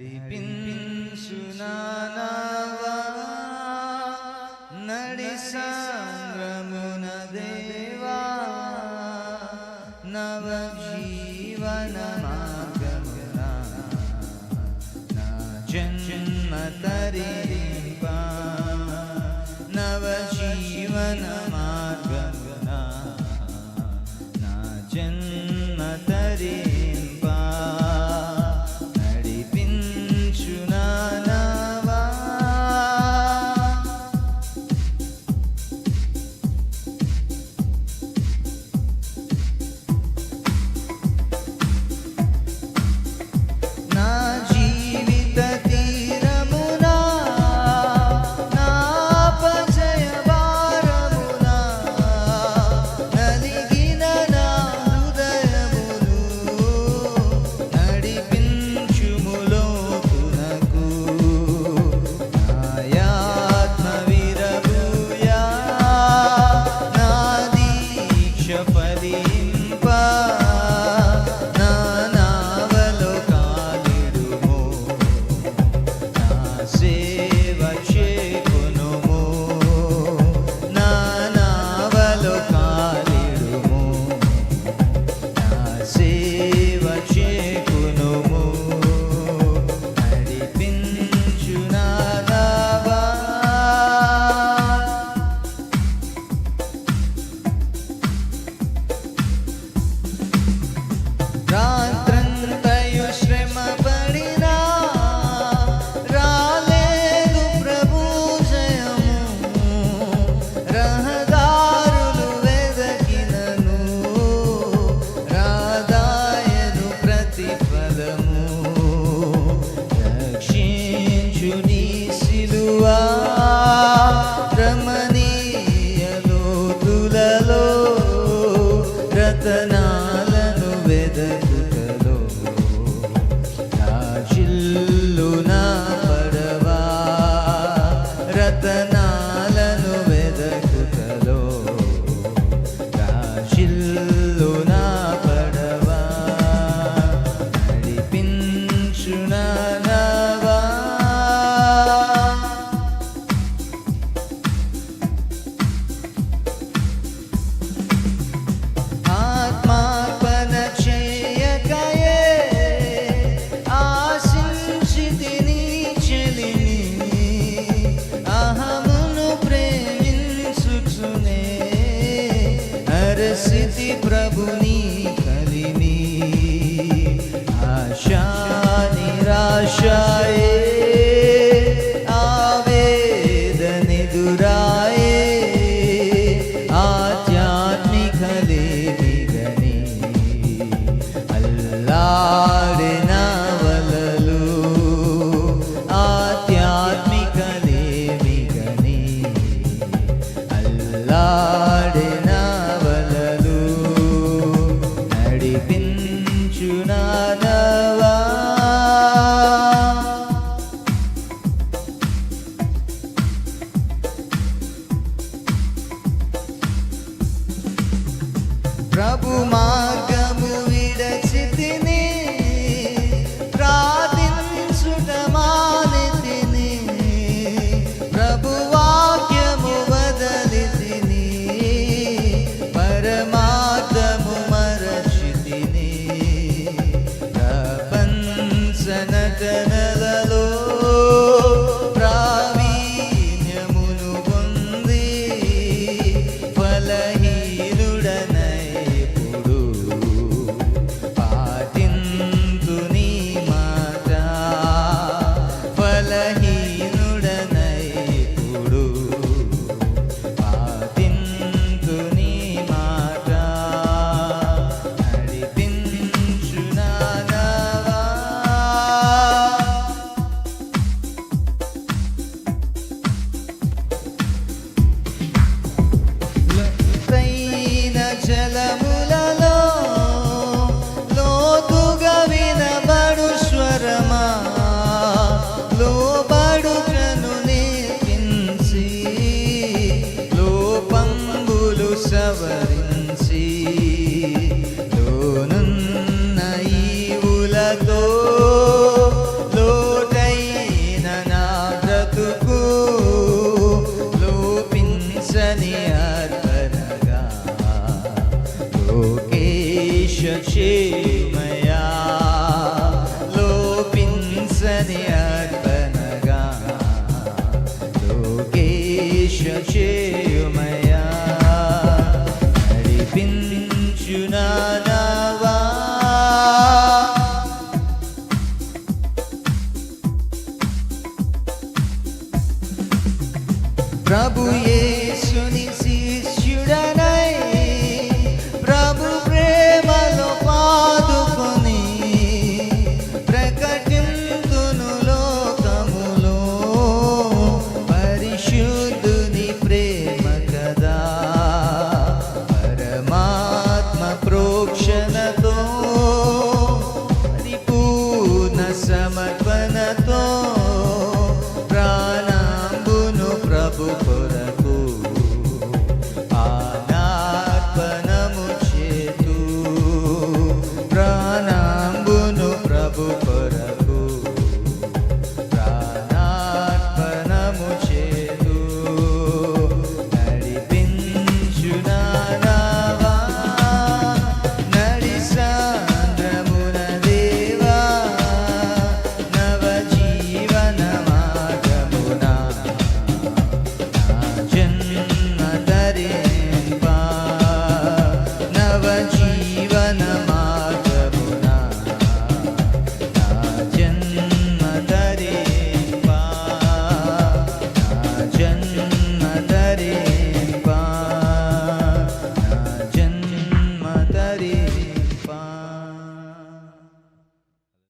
नडिपिन सुनानावा नडिसाङ्गमुनदेवा नवजीवनमागमुना न जन्मतरिपा नवजीवनमा వెదకుతలో నా చిల్లు నా పడవా. రతనాలను వెదకుతలో నా చిల్లు సరతి ప్రభుని కలిమి. ఆశా నిరాశాయే ఆవేదనిదురా. me Abu Ye.